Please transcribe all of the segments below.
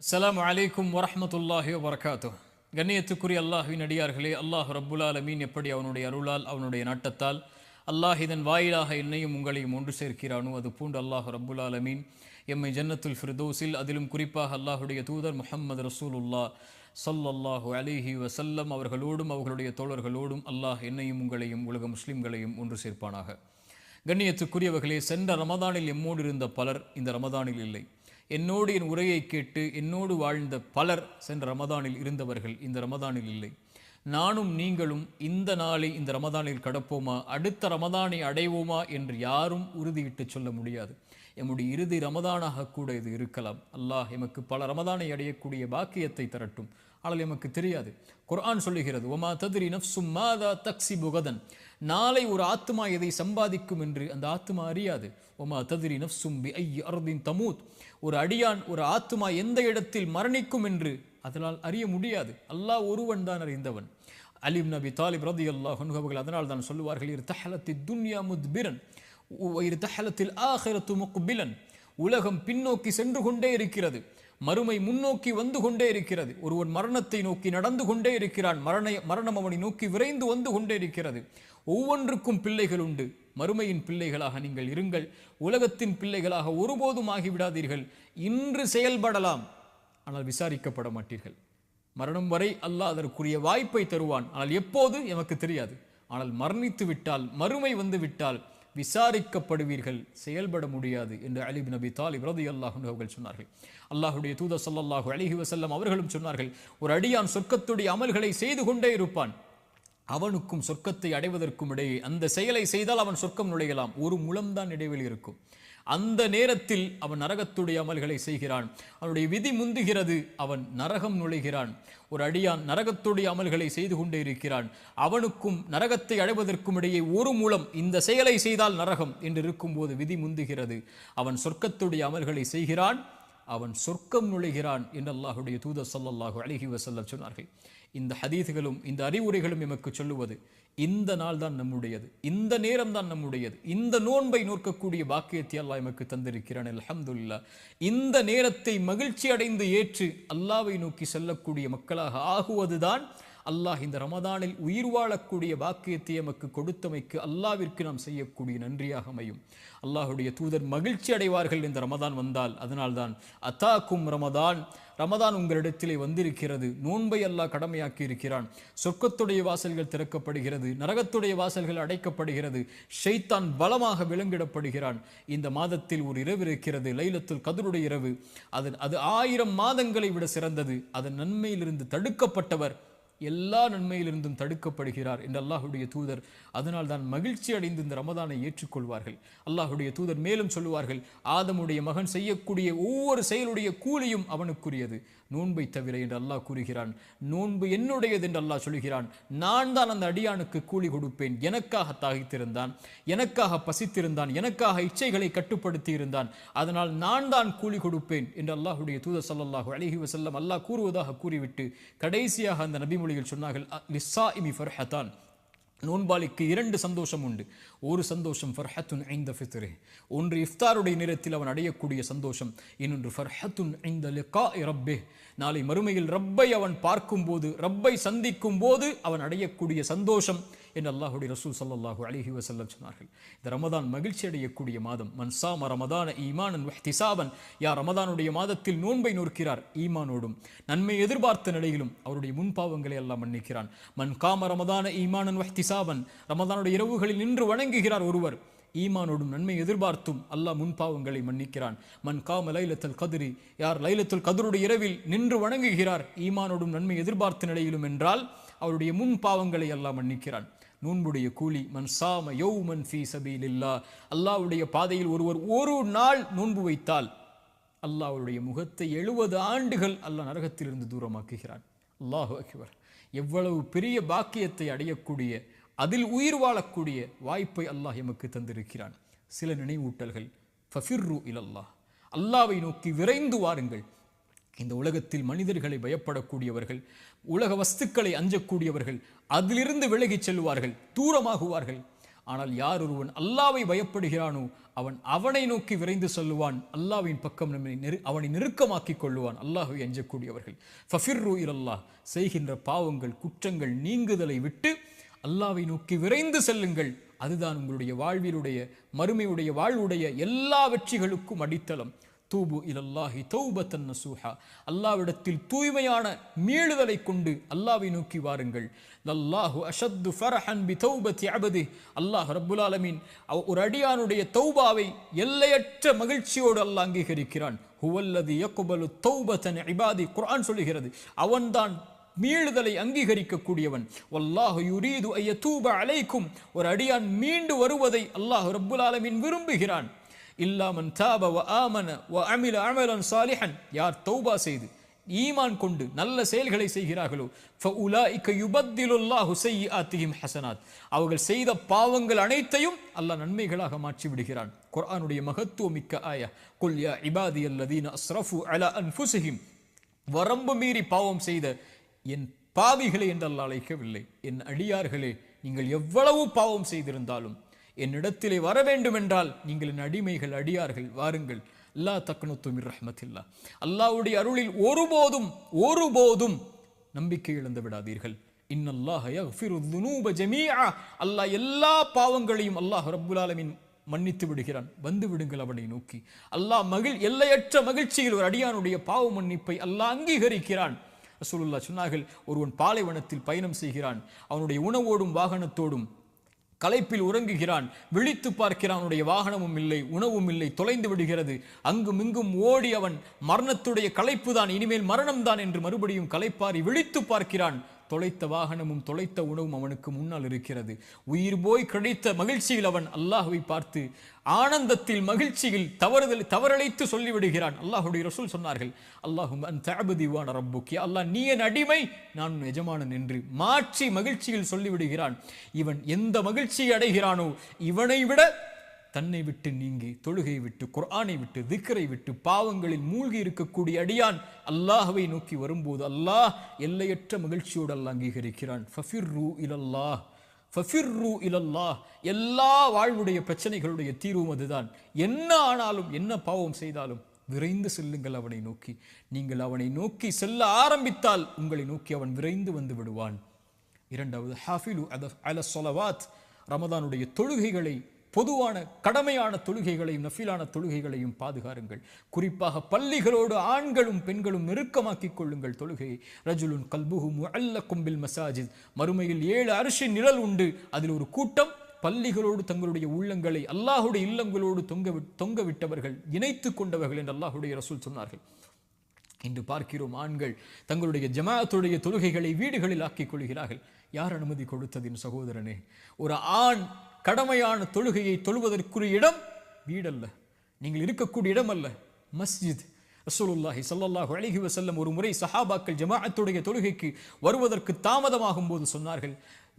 அஸ்லாம் அலைக்கும் வரமத்துல்லாஹி வரகாத்து கண்ணியத்துக்குரிய அல்லாஹ்வின் அடியார்களே அல்லாஹ் ரப்புல் ஆலமீன் எப்படி அவனுடைய அருளால் அவனுடைய நாட்டத்தால் அல்லாஹ் இதன் வாயிலாக என்னையும் உங்களையும் ஒன்று சேர்க்கிறானோ அது பூண்டு அல்லாஹ் ரப்புல் ஆலமீன். எம்மை ஜன்னத்துல் ஃபிர்தோஸில் அதிலும் குறிப்பாக அல்லாஹுடைய தூதர் முஹம்மது ரசூலுல்லா ஸல்லல்லாஹு அலிஹி வசல்லம் அவர்களோடும் அவர்களுடைய தோழர்களோடும் அல்லாஹ் என்னையும் உங்களையும் உலக முஸ்லிம்களையும் ஒன்று சேர்ப்பானாக. கண்ணியத்துக்குரியவர்களே சென்ற ரமதானில் எம்மோடு இருந்த பலர் இந்த ரமதானில் இல்லை. என்னோடு என் உரையை கேட்டு என்னோடு வாழ்ந்த பலர் சென்ற ரமதானில் இருந்தவர்கள் இந்த ரமதானில் இல்லை. நானும் நீங்களும் இந்த நாளை இந்த ரமதானில் கடப்போமா? அடுத்த ரமதானை அடைவோமா? என்று யாரும் உறுதியிட்டு சொல்ல முடியாது. எம்முடைய இறுதி ரமதானாக கூட இது இருக்கலாம். அல்லாஹ் எமக்கு பல ரமதானை அடையக்கூடிய பாக்கியத்தை தரட்டும். ஆனால் எமக்கு தெரியாது. குர்ஆன் சொல்லுகிறது ஒமா ததிரி நஃப்சும் மாதா தக்சி புகதன் நாளை ஒரு ஆத்மா எதை சம்பாதிக்கும் என்று அந்த ஆத்மா அறியாது. ஒமா ததிரி நஃப்சும் பி ஐ அர்தின் தமூத். ஒரு அடியான் ஒரு ஆத்துமா எந்த இடத்தில் மரணிக்கும் என்று அதனால் அறிய முடியாது. அல்லாஹ் ஒருவன் தான் அறிந்தவன். அலிம் நபி தாலிப் ரதி அல்லாஹ் அவர்கள் அதனால் தான் சொல்லுவார்கள் இரு தஹலத்தி துன்யா முத்பிரன் இரு தஹலத்தில் ஆஹரத்து முக்பிலன். உலகம் பின்னோக்கி சென்று கொண்டே இருக்கிறது. மறுமை முன்னோக்கி வந்து கொண்டே இருக்கிறது. ஒருவன் மரணத்தை நோக்கி நடந்து கொண்டே இருக்கிறான். மரண மரணம் அவனை நோக்கி விரைந்து வந்து கொண்டே இருக்கிறது. ஒவ்வொன்றுக்கும் பிள்ளைகள் உண்டு. மறுமையின் பிள்ளைகளாக நீங்கள் இருங்கள். உலகத்தின் பிள்ளைகளாக ஒருபோதும் ஆகிவிடாதீர்கள். இன்று செயல்படலாம். ஆனால் விசாரிக்கப்பட மாட்டீர்கள். மரணம் வரை அல்லாஹ் அதற்குரிய வாய்ப்பை தருவான். ஆனால் எப்போது? எமக்கு தெரியாது. ஆனால் மரணித்து விட்டால் மறுமை வந்து விட்டால் விசாரிக்கப்படுவீர்கள். செயல்பட முடியாது என்று அலிப் நபி தாலிப் ரதி அல்லாஹ் அவர்கள் சொன்னார்கள். அல்லாஹுடைய தூத ஸல்லல்லாஹு அலிஹி வசல்லம் அவர்களும் சொன்னார்கள் ஒரு அடியான் சொர்க்கத்துடைய அமல்களை செய்து கொண்டே இருப்பான். அவனுக்கும் சொர்க்கத்தை அடைவதற்கும் இடையே அந்த செயலை செய்தால் அவன் சொர்க்கம் நுழையலாம். ஒரு முழம்தான் இடைவெளி இருக்கும். அந்த நேரத்தில் அவன் நரகத்துடைய அமல்களை செய்கிறான். அவனுடைய விதி முந்துகிறது. அவன் நரகம் நுழைகிறான். ஒரு அடியான் நரகத்துடைய அமல்களை செய்து கொண்டே இருக்கிறான். அவனுக்கும் நரகத்தை அடைவதற்கும் இடையே ஒரு மூலம் இந்த செயலை செய்தால் நரகம் என்று இருக்கும்போது விதி முந்துகிறது. அவன் சொர்க்கத்துடைய அமல்களை செய்கிறான். அவன் சொர்க்கம் நுழைகிறான் என்று அல்லாஹுடைய தூத ஸல்லல்லாஹு அழகி வசல்ல சொன்னார்கள். இந்த ஹதீதுகளும் இந்த அறிவுரைகளும் எமக்கு சொல்லுவது இந்த நாள் தான் நம்முடையது இந்த நேரம் தான் நம்முடையது இந்த நோன்பை நோக்கக்கூடிய பாக்கியத்தை அல்லாஹ் எமக்கு தந்திருக்கிறான். அலமதுல்லா இந்த நேரத்தை மகிழ்ச்சி அடைந்து ஏற்று அல்லாவை நோக்கி செல்லக்கூடிய மக்களாக ஆகுவதுதான் அல்லாஹ் இந்த ரமதானில் உயிர் வாழக்கூடிய பாக்கியத்தை எமக்கு கொடுத்தமைக்கு அல்லாவிற்கு நாம் செய்யக்கூடிய நன்றியாக அமையும். அல்லாஹுடைய தூதர் மகிழ்ச்சி அடைவார்கள் இந்த ரமதான் வந்தால். அதனால்தான் அத்தாக்கும் ரமதான். ரமதான் உங்களிடத்திலே வந்திருக்கிறது. நோன்பை அல்லாஹ் கடமையாக்கி இருக்கிறான். சொர்க்கத்துடைய வாசல்கள் திறக்கப்படுகிறது. நரகத்துடைய வாசல்கள் அடைக்கப்படுகிறது. ஷைத்தான் பலமாக விலங்கிடப்படுகிறான். இந்த மாதத்தில் ஒரு இரவு இருக்கிறது. லைலத்துல் கதருடைய இரவு. அது அது ஆயிரம் மாதங்களை விட சிறந்தது. அதன் நன்மையிலிருந்து தடுக்கப்பட்டவர் எல்லா நன்மையிலிருந்தும் தடுக்கப்படுகிறார் என்று அல்லாஹுடைய தூதர். அதனால் தான் மகிழ்ச்சி அடைந்து இந்த ரமதானை ஏற்றுக்கொள்வார்கள். அல்லாஹுடைய தூதர் மேலும் சொல்லுவார்கள் ஆதமுடைய மகன் செய்யக்கூடிய ஒவ்வொரு செயலுடைய கூலியும் அவனுக்குரியது. நோன்பை தவிர என்று அல்லாஹ் கூறுகிறான். நோன்பு என்னுடையது என்று அல்லாஹ் சொல்கிறான். நான் தான் அந்த அடியானுக்கு கூலி கொடுப்பேன். எனக்காக தாகித்திருந்தான். எனக்காக பசித்திருந்தான். எனக்காக இச்சைகளை கட்டுப்படுத்தி இருந்தான் அதனால் நான் தான் கூலி கொடுப்பேன் என்று அல்லாஹுடைய தூதர் சல்லாஹூ அலஹி வசல்லம் அல்லாஹ் கூறுவதாக கூறிவிட்டு கடைசியாக அந்த நபிமொழிகள் சொன்னார்கள் லிஸ்ஸா இமி ஃபர்ஹத்தான். நோன்பாளிக்கு இரண்டு சந்தோஷம் உண்டு. ஒரு சந்தோஷம் ஃபர்ஹத்துன் ஐந்த ஃபித்ரே ஒன்று இஃப்தாருடைய நேரத்தில் அவன் அடையக்கூடிய சந்தோஷம் இன்னொன்று ஃபர்ஹத்துன் ஐந்த லிகா இரப்பே நாளை மறுமையில் ரப்பை அவன் பார்க்கும்போது ரப்பை சந்திக்கும் போது அவன் அடையக்கூடிய சந்தோஷம் என்று அல்லாஹுடைய ரசூல் சல்லாஹூ அலிஹி வசல்லம் சொன்னார்கள். இந்த ரமதான் மகிழ்ச்சி அடையக்கூடிய மாதம். மன் சாம ரமதான ஈமானன் வஹ்திசாபன். யார் ரமதானுடைய மாதத்தில் நோன்பை நோக்கிறார் ஈமானோடும். நன்மை எதிர்பார்த்த நிலையிலும் அவருடைய முன்பாவங்களை எல்லாம் மன்னிக்கிறான். மன் காம ரமதான ஈமானன் வஹ்திசாவன் ரமதானுடைய இரவுகளில் நின்று வணங்குகிறார் ஒருவர். ஈமானோடும் நன்மை எதிர்பார்த்தும் அல்லாஹ் முன்பாவங்களை மன்னிக்கிறான். மன் காம லைலத்தல் கதிரி யார் லைலத்துல் கதிருடைய இரவில் நின்று வணங்குகிறார் ஈமானோடும் நன்மை எதிர்பார்த்த நிலையிலும் என்றால் அவருடைய முன் பாவங்களை அல்லாஹ் மன்னிக்கிறான். நோன்புடைய கூலி மன் சாம யோ யௌமன் ஃபீ சபீலில்லா அல்லாஹ்வுடைய பாதையில் ஒருவர் ஒரு நாள் நோன்பு வைத்தால் அல்லாஹ் அவருடைய முகத்தை எழுபது ஆண்டுகள் அல்லாஹ் நரகத்திலிருந்து தூரமாக்குகிறான். அல்லாஹு அக்பர். எவ்வளவு பெரிய பாக்கியத்தை அடையக்கூடிய அதில் உயிர் வாழக்கூடிய வாய்ப்பை அல்லாஹ் எமக்கு தந்திருக்கிறான். சில நினைவூட்டல்கள் ஃபஃபிர்ரு இலல்லாஹ். அல்லாவை நோக்கி விரைந்து வாருங்கள். இந்த உலகத்தில் மனிதர்களை பயப்படக்கூடியவர்கள் உலக வஸ்துக்களை அஞ்சக்கூடியவர்கள் அதிலிருந்து விலகிச் செல்வார்கள் தூரமாகுவார்கள். ஆனால் யார் ஒருவன் அல்லாவை பயப்படுகிறானோ அவன் அவனை நோக்கி விரைந்து செல்லுவான். அல்லாவின் பக்கம் நம்மை நெரு அவனை நெருக்கமாக்கிக் கொள்ளுவான். அல்லாஹை அஞ்சக்கூடியவர்கள். ஃபஃபிர்ரு இலல்லாஹ். செய்கின்ற பாவங்கள் குற்றங்கள் நீங்குதலை விட்டு அல்லாவை நோக்கி விரைந்து செல்லுங்கள். அதுதான் உங்களுடைய வாழ்விலுடைய மறுமையுடைய வாழ்வுடைய எல்லா வெற்றிகளுக்கும் அடித்தளம். தூபு இலல்லாஹி தௌபத்தன் நசூஹா. அல்லாவிடத்தில் தூய்மையான மீளுதலை கொண்டு அல்லாவை நோக்கி வாருங்கள். லல்லாஹு அஷத்து ஃபரஹன் பி தௌபத்தி அபதி. அல்லாஹ் ரப்புல் ஆலமீன் ஒரு அடியானுடைய தௌபாவை எல்லையற்ற மகிழ்ச்சியோடு அல்லாஹ் அங்கீகரிக்கிறான். ஹுவல்லது யக்குபலு தௌபத்தன் இபாதி. குரான் சொல்லுகிறது அவன்தான் மீளுதலை அங்கீகரிக்கக்கூடியவன். வல்லாஹு யுரீது ஐயதூப அலைக்கும். ஒரு அடியான் மீண்டு வருவதை அல்லாஹ் ரப்புல் ஆலமின் விரும்புகிறான். இல்லாமன் தாப வ ஆமன வ அமில அமலன் சாலிஹன். யார் தௌபா செய்து ஈமான் கொண்டு நல்ல செயல்களை செய்கிறார்களோ ஃபஉலாயிக யுபத்திலுல்லாஹு ஆத்திகிம் ஹசனாத். அவர்கள் செய்த பாவங்கள் அனைத்தையும் அல்லாஹ் நன்மைகளாக மாற்றி விடுகிறான் குர்ஆனுடைய மகத்துவமிக்க ஆயா குல்யா இபாதி அல்லதீன அஸ்ரஃபு அலா அன்ஃபுசஹிம் வரம்பு மீறி பாவம் செய்த என் பாவிகளை என்றெல்லாம் அழைக்கவில்லை. என் அடியார்களே நீங்கள் எவ்வளவு பாவம் செய்திருந்தாலும் என்னிடத்திலே வர வேண்டும் என்றால் நீங்கள் என் அடிமைகள் அடியார்கள் வாருங்கள். அல்லா தக்னுத்து மிர் ரஹ்மத்தில்லா. அல்லாவுடைய அருளில் ஒருபோதும் ஒருபோதும் நம்பிக்கை இழந்து விடாதீர்கள். இன்னல்லாஹ யக்ஃபிரு அல்லாஹ் எல்லா பாவங்களையும் அல்லாஹ் ரபுலாலமின் மன்னித்து விடுகிறான். வந்து விடுங்கள் அவனை நோக்கி. அல்லாஹ் மகிழ் எல்லையற்ற மகிழ்ச்சியில் ஒரு அடியானுடைய பாவ மன்னிப்பை அல்லாஹ் அங்கீகரிக்கிறான். ரசூலுல்லா சொன்னார்கள் ஒருவன் பாலைவனத்தில் பயணம் செய்கிறான் அவனுடைய உணவோடும் வாகனத்தோடும் களைப்பில் உறங்குகிறான் விழித்து பார்க்கிறான் அவனுடைய வாகனமும் இல்லை உணவும் இல்லை தொலைந்து விடுகிறது. அங்கும் இங்கும் ஓடி அவன் மரணத்துடைய களைப்பு தான் இனிமேல் மரணம்தான் என்று மறுபடியும் களைப்பாரி விழித்து பார்க்கிறான். தொலைத்த வாகனமும் தொலைத்த உணவும் அவனுக்கு முன்னால் இருக்கிறது. உயிர் போய் கிடைத்த மகிழ்ச்சியில் அவன் அல்லாஹுவை பார்த்து ஆனந்தத்தில் மகிழ்ச்சியில் தவறுதல் தவறழைத்து சொல்லிவிடுகிறான். அல்லாஹுடைய ரசூல் சொன்னார்கள் அல்லாஹும் அன் தஅபதிவான ரப்புக்கி. அல்லாஹ் நீ என் அடிமை நான் எஜமானன் என்று மாற்றி மகிழ்ச்சியில் சொல்லிவிடுகிறான். இவன் எந்த மகிழ்ச்சியை அடைகிறானோ இவனை விட தன்னை விட்டு நீங்கி தொழுகை விட்டு குர்ஆனை விட்டு திக்கரை விட்டு பாவங்களில் மூழ்கி இருக்கக்கூடிய அடியான் அல்லாஹவை நோக்கி வரும்போது அல்லாஹ் எல்லையற்ற மகிழ்ச்சியோடு அல்லாஹ் அங்கீகரிக்கிறான். ஃபஃபிர்ரு இலல்லாஹ் ஃபஃபிர்ரு இலல்லாஹ். எல்லா வாழ்வுடைய பிரச்சனைகளுடைய தீர்வும் அதுதான். என்ன ஆனாலும் என்ன பாவம் செய்தாலும் விரைந்து செல்லுங்கள் அவனை நோக்கி. நீங்கள் அவனை நோக்கி செல்ல ஆரம்பித்தால் உங்களை நோக்கி அவன் விரைந்து வந்து விடுவான். இரண்டாவது ஹாஃபிலு அத அல சொலவாத் ரமதானுடைய தொழுகைகளை பொதுவான கடமையான தொழுகைகளையும் நஃபிலான தொழுகைகளையும் பாதுகாருங்கள். குறிப்பாக பள்ளிகளோடு ஆண்களும் பெண்களும் நெருக்கமாக்கிக் கொள்ளுங்கள் தொழுகையை ரஜுலுன் கல்புகு அல்ல கும்பில் மசாஜித். மறுமையில் ஏழு அரிசி நிழல் உண்டு. அதில் ஒரு கூட்டம் பள்ளிகளோடு தங்களுடைய உள்ளங்களை அல்லாஹுடைய இல்லங்களோடு தொங்க தொங்க விட்டவர்கள் இணைத்துக் கொண்டவர்கள் என்று அல்லாஹுடைய ரசூல் சொன்னார்கள். இன்று பார்க்கிறோம் ஆண்கள் தங்களுடைய ஜமாத்துடைய தொழுகைகளை வீடுகளில் ஆக்கிக் கொள்கிறார்கள். யார் அனுமதி கொடுத்ததின் சகோதரனே? ஒரு ஆண் கடமையான தொழுகையை தொழுவதற்குரிய இடம் வீடல்ல. நீங்கள் இருக்கக்கூடிய இடம் அல்ல மஸ்ஜித். ரசூலுல்லாஹி சல்லாஹூ அழகி வசல்லம் ஒரு முறை சஹாபாக்கள் ஜமாஅத்துடைய தொழுகைக்கு வருவதற்கு தாமதமாகும் போது சொன்னார்கள்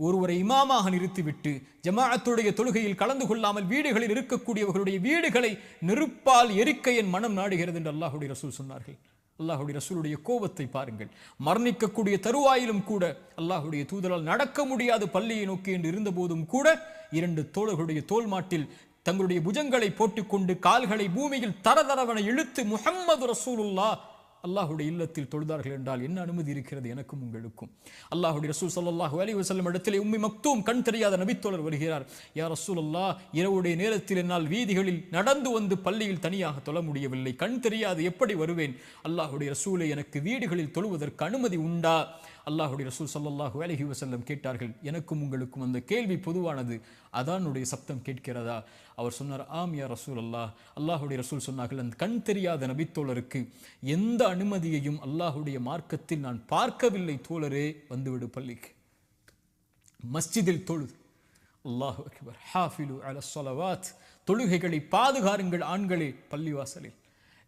ஒருவரை இமாமாக நிறுத்திவிட்டு ஜமாஅத்துடைய தொழுகையில் கலந்து கொள்ளாமல் வீடுகளில் இருக்கக்கூடியவர்களுடைய வீடுகளை நெருப்பால் எரிக்க என் மனம் நாடுகிறது என்று அல்லாஹுடைய ரசூல் சொன்னார்கள். அல்லாஹுடைய ரசூலுடைய கோபத்தை பாருங்கள். மரணிக்கக்கூடிய தருவாயிலும் கூட அல்லாஹுடைய தூதரால் நடக்க முடியாத பள்ளியை நோக்கி என்று இருந்தபோதும் கூட இரண்டு தோழர்களுடைய தோல் மாட்டில் தங்களுடைய புஜங்களை போட்டுக்கொண்டு கால்களை பூமியில் தரதரவன இழுத்து முஹம்மது ரசூலுல்லா அல்லாஹுடைய இல்லத்தில் தொழுதார்கள் என்றால் என்ன அனுமதி இருக்கிறது எனக்கும் உங்களுக்கும்? அல்லாஹுடைய ரசூல் ஸல்லல்லாஹு அலி வசல்லம் இடத்திலே உம்மி மக்தூம் கண் தெரியாத நபித்தோழர் வருகிறார். யா அல்லா இரவுடைய நேரத்தில் என்னால் வீதிகளில் நடந்து வந்து பள்ளியில் தனியாக தொழ முடியவில்லை. கண் தெரியாது எப்படி வருவேன்? அல்லாஹுடைய ரசூலை எனக்கு வீடுகளில் தொழுவதற்கு அனுமதி உண்டா? அல்லாஹுடைய ரசூல் ஸல்லல்லாஹு அலஹி வசல்லம் கேட்டார்கள் எனக்கும் உங்களுக்கும் அந்த கேள்வி பொதுவானது. அதானுடைய சப்தம் கேட்கிறதா? அவர் சொன்னார் ஆம் யா ரசூல் அல்லாஹ் அல்லாஹுடைய ரசூல் சொன்னார்கள் அந்த கண் தெரியாத நபித்தோழருக்கு எந்த அனுமதியையும் அல்லாஹுடைய மார்க்கத்தில் நான் பார்க்கவில்லை தோழரே. வந்துவிடு பள்ளிக்கு. மஸ்ஜிதில் தொழுது. அல்லாஹு அக்பர். ஹாஃபிலு அல சொலவாத் தொழுகைகளை பாதுகாருங்கள் ஆண்களே பள்ளிவாசலில்.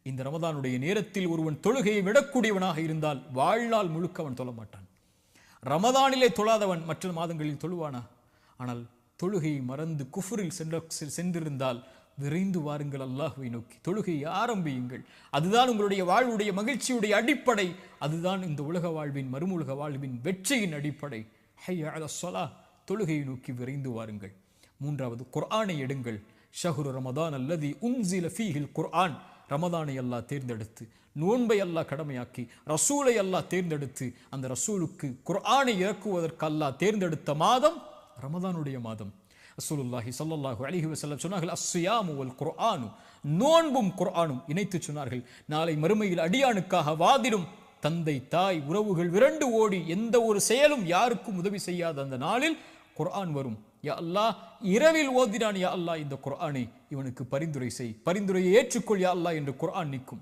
இந்த ரமதானுடைய நேரத்தில் ஒருவன் தொழுகையை விடக்கூடியவனாக இருந்தால் வாழ்நாள் முழுக்க அவன் தொழ மாட்டான். ரமதானிலே தொழாதவன் மற்ற மாதங்களில் தொழுவானா? ஆனால் தொழுகையை மறந்து குஃபுரில் சென்ற செ- சென்றிருந்தால் விரைந்து வாருங்கள் அல்லாஹுவை நோக்கி. தொழுகையை ஆரம்பியுங்கள். அதுதான் உங்களுடைய வாழ்வுடைய மகிழ்ச்சியுடைய அடிப்படை. அதுதான் இந்த உலக வாழ்வின் மறுமுலக வாழ்வின் வெற்றியின் அடிப்படை. ஹைய சொலா தொழுகையை நோக்கி விரைந்து வாருங்கள். மூன்றாவது குர்ஆனை எடுங்கள். ஷஹ்ரு ரமதான் அல்லது உன்சில ஃபீஹில் குர்ஆன். ரமதானை அல்லாஹ் தேர்ந்தெடுத்து நோன்பை அல்லாஹ் கடமையாக்கி ரசூலை அல்லாஹ் தேர்ந்தெடுத்து அந்த ரசூலுக்கு குர்ஆனை இறக்குவதற்கு அல்லாஹ் தேர்ந்தெடுத்த மாதம் ரமதானுடைய மாதம். ரசூலுல்லாஹி சல்லாஹு அலிஹி வசல்லம் சொன்னார்கள் அஸ்யாமு வல் குர்ஆனு. நோன்பும் குர்ஆனும் இணைத்து சொன்னார்கள். நாளை மறுமையில் அடியானுக்காக வாதிடும் தந்தை தாய் உறவுகள் விரண்டு ஓடி எந்த ஒரு செயலும் யாருக்கும் உதவி செய்யாத அந்த நாளில் குர்ஆன் வரும். யா அல்லாஹ் இரவில் ஓதினான் யா அல்லாஹ் இந்த குர்ஆனை இவனுக்கு பரிந்துரை செய். பரிந்துரையை ஏற்றுக்கொள் யா அல்லாஹ் என்று குர்ஆன் நிற்கும்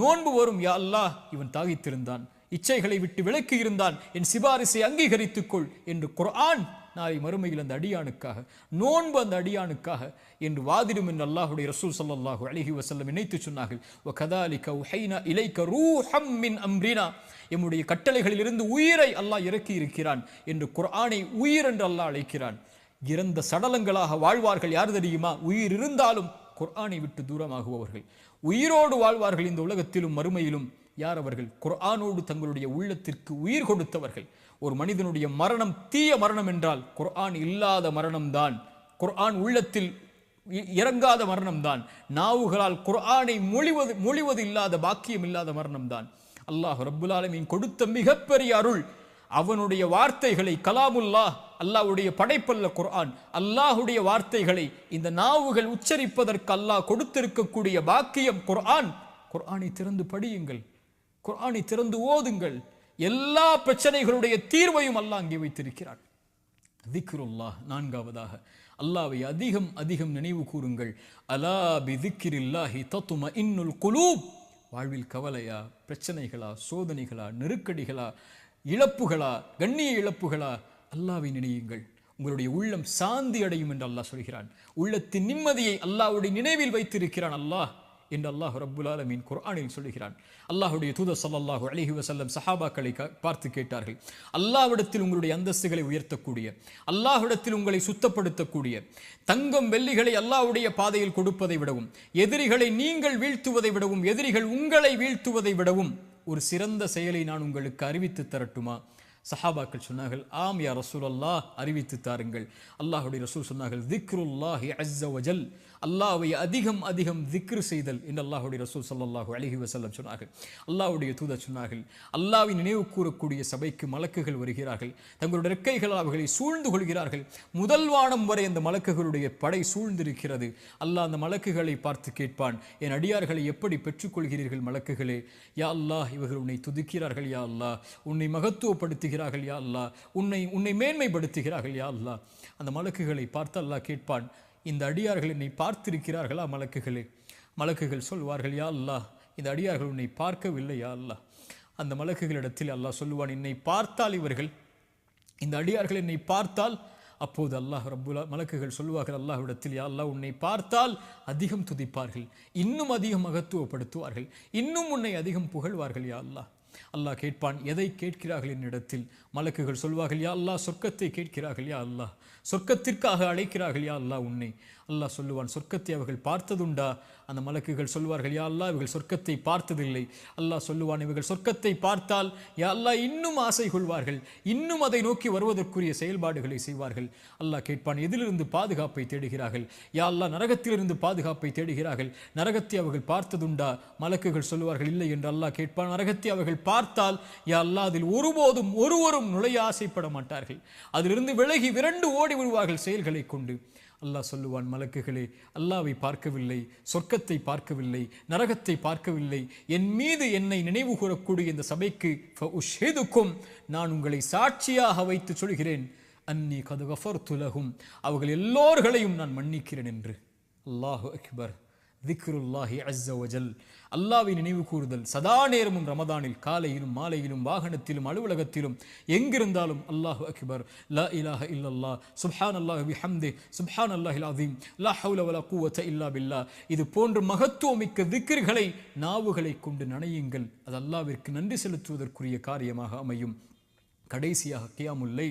நோன்பு வரும் யா அல்லாஹ் இவன் தாகித்திருந்தான். இச்சைகளை விட்டு விலக்கி இருந்தான். என் சிபாரிசை அங்கீகரித்துக் கொள் என்று குர்ஆன் நாளை மறுமையில் அந்த அடியானுக்காக நோன்பு அந்த அடியானுக்காக என்று வாதிடும் என்று அல்லாஹுடைய ரசூல் சல்லாஹூ அலைஹி வசல்லம் இணைத்து சொன்னார்கள். வகதாலிக உஹைனா இலைக்க ரூஹம் மின் அம்ரினா. எம்முடைய கட்டளைகளிலிருந்து உயிரை அல்லாஹ் இறக்கி இருக்கிறான் என்று குர்ஆனை உயிர் என்று அல்லாஹ் அழைக்கிறான். இறந்த சடலங்களாக வாழ்வார்கள் யார் தெரியுமா? உயிர் இருந்தாலும் குர்ஆனை விட்டு தூரமாகுபவர்கள். உயிரோடு வாழ்வார்கள் இந்த உலகத்திலும் மறுமையிலும். யார் அவர்கள்? குர்ஆனோடு தங்களுடைய உள்ளத்திற்கு உயிர் கொடுத்தவர்கள். ஒரு மனிதனுடைய மரணம் தீய மரணம் என்றால் குர்ஆன் இல்லாத மரணம்தான். குர்ஆன் உள்ளத்தில் இ- இறங்காத மரணம்தான். நாவுகளால் குர்ஆனை மொழிவது மொழிவது இல்லாத பாக்கியம் இல்லாத மரணம்தான். அல்லாஹ் ரப்புல் ஆலமீன் கொடுத்த மிகப்பெரிய அருள் அவனுடைய வார்த்தைகளை கலாமுல்லா அல்லாஹ்வுடைய படைப்பல்ல குர்ஆன் அல்லாஹுடைய வார்த்தைகளை இந்த நாவுகள் உச்சரிப்பதற்கு அல்லாஹ் கொடுத்திருக்கக்கூடிய பாக்கியம் குர்ஆன். குர்ஆனை திறந்து படியுங்கள். குர்ஆனை திறந்து ஓதுங்கள். எல்லா பிரச்சனைகளுடைய தீர்வையும் அல்லாஹ் அங்கே வைத்திருக்கிறான். திக்ருல்லாஹ் நான்காவதாக அல்லாவை அதிகம் அதிகம் நினைவு கூறுங்கள். அலா பி திக்ரில்லாஹி தத்தும இன்னுல் குலூப். வாழ்வில் கவலையா பிரச்சனைகளா சோதனைகளா நெருக்கடிகளா இழப்புகளா கண்ணிய இழப்புகளா? அல்லாவை நினையுங்கள். உங்களுடைய உள்ளம் சாந்தி அடையும் என்று அல்லாஹ் சொல்கிறான். உள்ளத்தின் நிம்மதியை அல்லாஹுடைய நினைவில் வைத்திருக்கிறான் அல்லாஹ் என்று அல்லாஹ் ரப்புல் ஆலமீன் குர்ஆனில் சொல்கிறான். அல்லாஹுடைய தூத சல்லாஹூ அலிஹி வசல்லம் சஹாபாக்களை பார்த்து கேட்டார்கள். அல்லாஹ்விடத்தில் உங்களுடைய அந்தஸ்துகளை உயர்த்தக்கூடிய அல்லாஹ்விடத்தில் உங்களை சுத்தப்படுத்தக்கூடிய தங்கம் வெள்ளிகளை அல்லாஹ்வுடைய பாதையில் கொடுப்பதை விடவும் எதிரிகளை நீங்கள் வீழ்த்துவதை விடவும் எதிரிகள் உங்களை வீழ்த்துவதை விடவும் ஒரு சிறந்த செயலை நான் உங்களுக்கு அறிவித்து தரட்டுமா? சஹாபாக்கள் சொன்னார்கள் ஆம் யா ரசூல் அல்லாஹ் அறிவித்து தாருங்கள். அல்லாஹுடைய ரசூல் சொன்னார்கள் திக்ருல்லாஹி அஸ்ஸ வஜல். அல்லாவை அதிகம் அதிகம் திக்ரு செய்தல் என்று அல்லாஹுடைய ரசூல் ஸல்லல்லாஹு அலைஹி வசல்லம் சொன்னார்கள். அல்லாஹ்வுடைய தூதர் சொன்னார்கள் அல்லாஹ்வை நினைவு கூறக்கூடிய சபைக்கு மலக்குகள் வருகிறார்கள். தங்களுடைய இறக்கைகள் அவர்களை சூழ்ந்து கொள்கிறார்கள். முதல் வானம் வரை அந்த மலக்குகளுடைய படை சூழ்ந்திருக்கிறது. அல்லாஹ் அந்த மலக்குகளை பார்த்து கேட்பான். என் அடியார்களை எப்படி பெற்றுக்கொள்கிறீர்கள் மலக்குகளே? யா அல்லாஹ் இவர்கள் உன்னை துதிக்கிறார்கள் யா அல்லாஹ். உன்னை மகத்துவப்படுத்துகிறார்கள் யா அல்லாஹ். உன்னை உன்னை மேன்மைப்படுத்துகிறார்கள் யா அல்லாஹ். அந்த மலக்குகளை பார்த்து அல்லாஹ் கேட்பான் இந்த அடியார்கள் என்னை பார்த்திருக்கிறார்களா மலக்குகளே. மலக்குகள் சொல்வார்கள் யா அல்லாஹ் இந்த அடியார்கள் உன்னை பார்க்கவில்லை யா அல்லா அந்த மலக்குகளிடத்தில் அல்லாஹ் சொல்லுவான் என்னை பார்த்தால் இவர்கள் இந்த அடியார்கள் என்னை பார்த்தால் அப்போது அல்லாஹ் ரப்புல்லா மலக்குகள் சொல்வார்கள் அல்லாஹ்விடத்தில் யா அல்லாஹ் உன்னை பார்த்தால் அதிகம் துதிப்பார்கள் இன்னும் அதிகம் மகத்துவப்படுத்துவார்கள் இன்னும் உன்னை அதிகம் புகழ்வார்கள் யா அல்லாஹ். அல்லாஹ் கேட்பான் எதை கேட்கிறார்கள் என்னிடத்தில்? மலக்குகள் சொல்வார்கள் யா அல்லாஹ் சொர்க்கத்தை கேட்கிறார்கள் யா அல்லாஹ். சொர்க்கத்திற்காக அழைக்கிறார்கள் யா அல்லாஹ் உன்னை. அல்லாஹ் சொல்லுவான் சொர்க்கத்தை அவர்கள் பார்த்ததுண்டா? அந்த மலக்குகள் சொல்வார்கள் யா அல்லா இவர்கள் சொர்க்கத்தை பார்த்ததில்லை. அல்லாஹ் சொல்லுவான் இவர்கள் சொர்க்கத்தை பார்த்தால் யா அல்லாஹ் இன்னும் ஆசை கொள்வார்கள். இன்னும் அதை நோக்கி வருவதற்குரிய செயல்பாடுகளை செய்வார்கள். அல்லாஹ் கேட்பான் எதிலிருந்து பாதுகாப்பை தேடுகிறார்கள்? யா அல்லாஹ் நரகத்திலிருந்து பாதுகாப்பை தேடுகிறார்கள். நரகத்தை அவர்கள் பார்த்ததுண்டா? மலக்குகள் சொல்லுவார்கள் இல்லை என்று அல்லாஹ் கேட்பான் நரகத்தை அவர்கள் பார்த்தால் யா அல்லா அதில் ஒருபோதும் ஒருவரும் நுழைய ஆசைப்பட மாட்டார்கள். அதிலிருந்து விலகி விரண்டு ஓடி விடுவார்கள் செயல்களை கொண்டு. அல்லாஹ் சொல்லுவான் மலக்குகளே அல்லாவை பார்க்கவில்லை சொர்க்கத்தை பார்க்கவில்லை நரகத்தை பார்க்கவில்லை. என் மீது என்னை நினைவு கூறக்கூடிய இந்த சபைக்கு உஷேதுக்கும் நான் உங்களை சாட்சியாக வைத்து சொல்கிறேன். அன்னி கதுகஃபர் துலகும் அவர்கள் எல்லோர்களையும் நான் மன்னிக்கிறேன் என்று. அல்லாஹு அக்பர். திக்ருல்லாஹி அஸ்ஸவஜல் அல்லாவை நினைவு கூறுதல் சதா நேரமும் ரமதானில் காலையிலும் மாலையிலும் வாகனத்திலும் அலுவலகத்திலும் எங்கிருந்தாலும் அல்லாஹு அக்பர். லா இலாஹ இல்லல்லா சுப்ஹான் அல்லாஹ் விஹம்தே சுப்ஹான் அல்லாஹில் அதீம் லா ஹவுல வலா கூவத்த இல்லா பில்லா இது போன்ற மகத்துவமிக்க திக்ர்களை நாவுகளை கொண்டு நனையுங்கள். அது அல்லாவிற்கு நன்றி செலுத்துவதற்குரிய காரியமாக அமையும். கடைசியாக கியாமுல்லை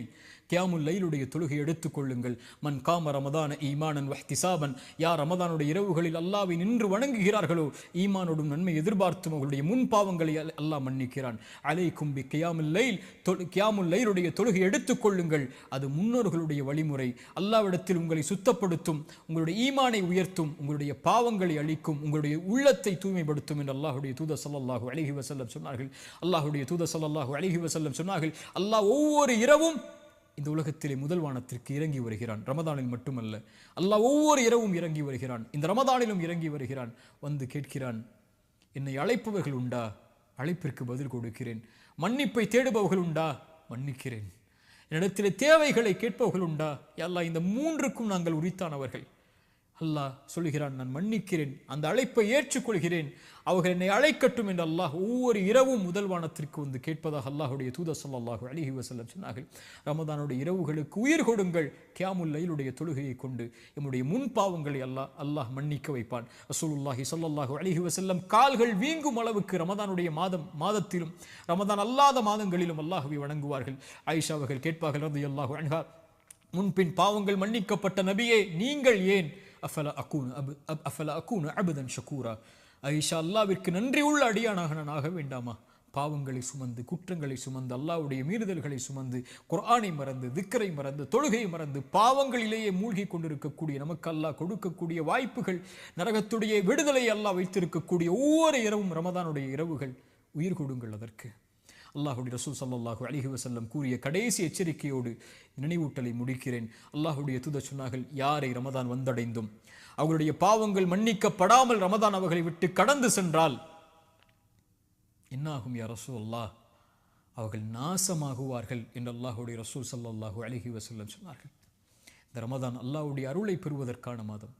கியாமுல் லைலுடைய தொழுகை எடுத்துக்கொள்ளுங்கள் மன் காம ரமதான ஈமானன் வஹ்திசாபன். யார் ரமதானுடைய இரவுகளில் அல்லாவை நின்று வணங்குகிறார்களோ? ஈமானோடும் நன்மை எதிர்பார்த்தும் அவர்களுடைய முன் பாவங்களை அல்- அல்லாஹ் மன்னிக்கிறான். அலை கும்பி கியாமுல் லைல். தொழு- கியாமுல் லைலுடைய தொழுகை எடுத்துக்கொள்ளுங்கள் அது முன்னோர்களுடைய வழிமுறை. அல்லாவிடத்தில் உங்களை சுத்தப்படுத்தும் உங்களுடைய ஈமானை உயர்த்தும் உங்களுடைய பாவங்களை அழிக்கும் உங்களுடைய உள்ளத்தை தூய்மைப்படுத்தும் என்று அல்லாஹுடைய தூத சல்லாஹூ அழகி வசல்லம் சொன்னார்கள். அல்லாஹுடைய தூத சல்லாஹூ அழகி வசல்லம் சொன்னார்கள். அல்லாஹ் ஒவ்வொரு இரவும் இந்த உலகத்திலே முதல் வானத்திற்கு இறங்கி வருகிறான். ரமதானில் மட்டுமல்ல அல்லாஹ் ஒவ்வொரு இரவும் இறங்கி வருகிறான். இந்த ரமதானிலும் இறங்கி வருகிறான். வந்து கேட்கிறான் என்னை அழைப்பவர்கள் உண்டா? அழைப்பிற்கு பதில் கொடுக்கிறேன். மன்னிப்பை தேடுபவர்கள் உண்டா? மன்னிக்கிறேன். என்னிடத்தில் தேவைகளை கேட்பவர்கள் உண்டா? எல்லாம் இந்த மூன்றுக்கும் நாங்கள் உரித்தானவர்கள். அல்லாஹ் சொல்கிறான் நான் மன்னிக்கிறேன் அந்த அழைப்பை ஏற்றுக்கொள்கிறேன். அவர்கள் என்னை அழைக்கட்டும் என்று அல்லாஹ் ஒவ்வொரு இரவும் முதல் வானத்திற்கு வந்து கேட்பதாக அல்லாஹுடைய தூத சொல்லாஹு அலைஹி வஸல்லம் சொன்னார்கள். ரமதானுடைய இரவுகளுக்கு உயிர் கொடுங்கள். கியாமுல்லையிலுடைய தொழுகையை கொண்டு எம்முடைய முன் பாவங்களை அல்லாஹ் அல்லாஹ் மன்னிக்க வைப்பான். ரசூலுல்லாஹி சொல்லல்லாஹு அலைஹி வசல்லம் கால்கள் வீங்கும் அளவுக்கு ரமதானுடைய மாதம் மாதத்திலும் ரமதான் அல்லாத மாதங்களிலும் அல்லாஹுவை வணங்குவார்கள். ஆயிஷா அவர்கள் கேட்பார்கள் அல்லாஹு அன்ஹா முன்பின் பாவங்கள் மன்னிக்கப்பட்ட நபியே நீங்கள் ஏன் அஃபல அக்கூனு அபு அப் அஃபல அக்கூனு அபுதன் ஷக்கூரா ஐஷா அல்லாவிற்கு நன்றி உள்ள அடியானாக நான் ஆக வேண்டாமா? பாவங்களை சுமந்து குற்றங்களை சுமந்து அல்லாஹ்வுடைய மீறுதல்களை சுமந்து குர்ஆனை மறந்து திக்கரை மறந்து தொழுகை மறந்து பாவங்களிலேயே மூழ்கி கொண்டிருக்கக்கூடிய நமக்கு அல்லாஹ் கொடுக்கக்கூடிய வாய்ப்புகள் நரகத்துடைய விடுதலை அல்லாஹ் வைத்திருக்கக்கூடிய ஒவ்வொரு இரவும் ரமதானுடைய இரவுகள் உயிர் கொடுங்கள் அதற்கு. அல்லாஹுடைய ரசூல் சல்லாஹூ அலிஹி வசல்லம் கூறிய கடைசி எச்சரிக்கையோடு நினைவூட்டலை முடிக்கிறேன். அல்லாஹுடைய தூதர் சொன்னார்கள் யாரை ரமதான் வந்தடைந்தும்? அவர்களுடைய பாவங்கள் மன்னிக்கப்படாமல் ரமதான் அவர்களை விட்டு கடந்து சென்றால்? என்னாகும் யா ரசூ அல்லாஹ் அவர்கள் நாசமாகுவார்கள் என்று அல்லாஹுடைய ரசூல் சல்லாஹூ அலிஹி வசல்லம் சொன்னார்கள். இந்த ரமதான் அல்லாஹ்வுடைய அருளை பெறுவதற்கான மாதம்.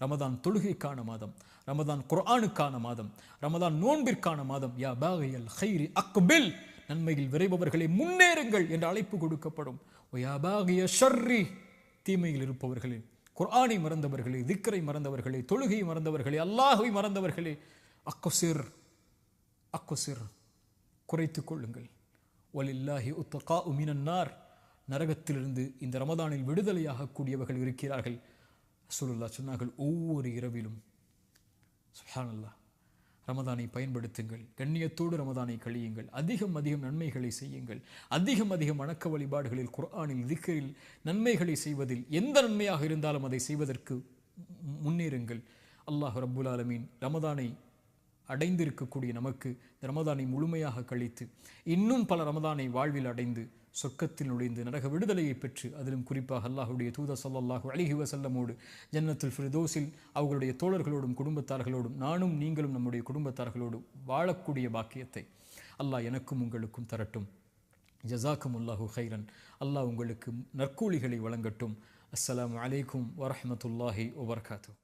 ரமதான் தொழுகைக்கான மாதம். ரமதான் குர்ஆனுக்கான மாதம். ரமதான் நோன்பிற்கான மாதம். யா பாகியல் ஹைரி அக்பில். நன்மையில் விரைபவர்களை முன்னேறுங்கள் என்ற அழைப்பு கொடுக்கப்படும். ஒயாபாகிய ஷர்ரி தீமையில் இருப்பவர்களே குர்ஆனை மறந்தவர்களே திக்கரை மறந்தவர்களே தொழுகை மறந்தவர்களே அல்லாஹ்வை மறந்தவர்களே அக்கொசிர் அக்கொசிர் குறைத்து கொள்ளுங்கள். வலில்லாஹி உத்தகா உமினன்னார் நரகத்திலிருந்து இந்த ரமதானில் விடுதலையாக கூடியவர்கள் இருக்கிறார்கள். சொல்லுல்லா சொன்னார்கள் ஒவ்வொரு இரவிலும் சுஹானல்லா ரமதானை பயன்படுத்துங்கள். கண்ணியத்தோடு ரமதானை கழியுங்கள். அதிகம் அதிகம் நன்மைகளை செய்யுங்கள். அதிகம் அதிகம் வணக்க வழிபாடுகளில் குர்ஆனில் திக்கரில் நன்மைகளை செய்வதில் எந்த நன்மையாக இருந்தாலும் அதை செய்வதற்கு முன்னேறுங்கள். அல்லாஹ் ரப்புல் ஆலமீன் ரமதானை அடைந்திருக்கக்கூடிய நமக்கு இந்த ரமதானை முழுமையாக கழித்து இன்னும் பல ரமதானை வாழ்வில் அடைந்து சொர்க்கத்தில் நுழைந்து நரக விடுதலையை பெற்று அதிலும் குறிப்பாக அல்லாஹுடைய தூத சல்லாஹு அலைஹி வசல்லமோடு ஜன்னத்தில் ஃபிரிதோஸில் அவர்களுடைய தோழர்களோடும் குடும்பத்தார்களோடும் நானும் நீங்களும் நம்முடைய குடும்பத்தார்களோடும் வாழக்கூடிய பாக்கியத்தை அல்லாஹ் எனக்கும் உங்களுக்கும் தரட்டும். ஜஸாக்கும் அல்லாஹு ஹைரன் அல்லாஹ் உங்களுக்கு நற்கூலிகளை வழங்கட்டும். அஸ்லாம் அலைக்கும் வரஹ்மத்துல்லாஹி வபரகாத்துஹ்.